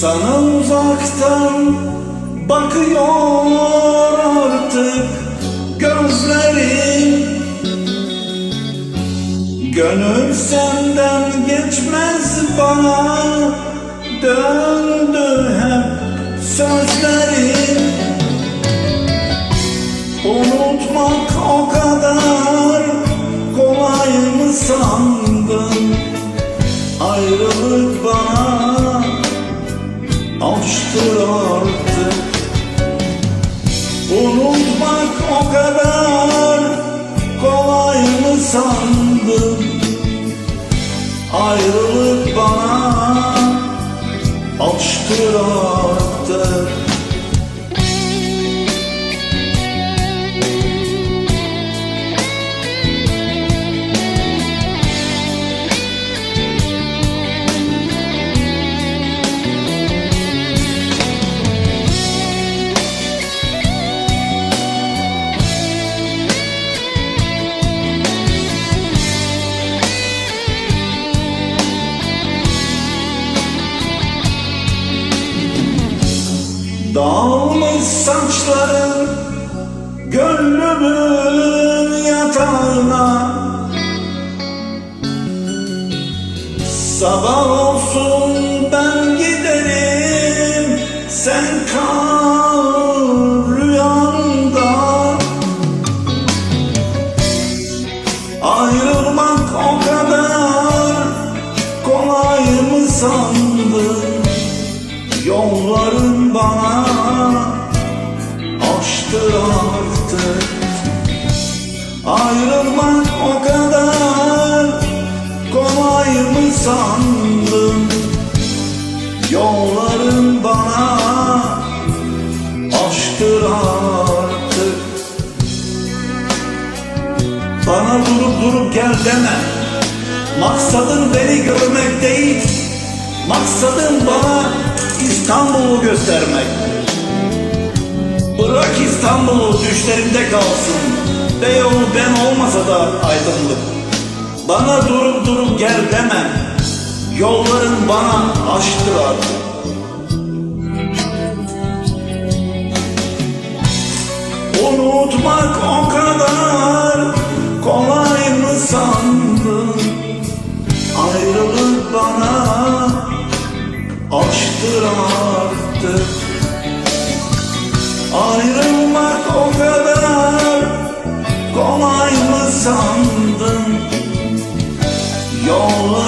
Sana uzaktan bakıyor artık gözlerim. Gönül senden geçmez bana Döndü hep sözlerin Unutmak o kadar kolay mı sandın? Ayrılık açtır artık. Unutmak o kadar kolay mı sandın? Ayrılık Dağılmış saçların gönlümün yatağına. Sabah olsun ben giderim sen kal rüyamda Ayrılmak o kadar kolay mı sandın? Yolların bana açtır artık. Ayrılmak o kadar kolay mı sandın? Yolların bana açtır artık. Bana durup durup gel deme. Maksadın beni görmek değil Maksadın bana İstanbul'u göstermek Bırak İstanbul'u düşlerimde kalsın. Beyoğlu ben olmasa da aydınlık. Bana durup durup gel deme Yolların bana açtır artık. Unutmak o Ayrılmak o kadar kolay mı sandın? Yolların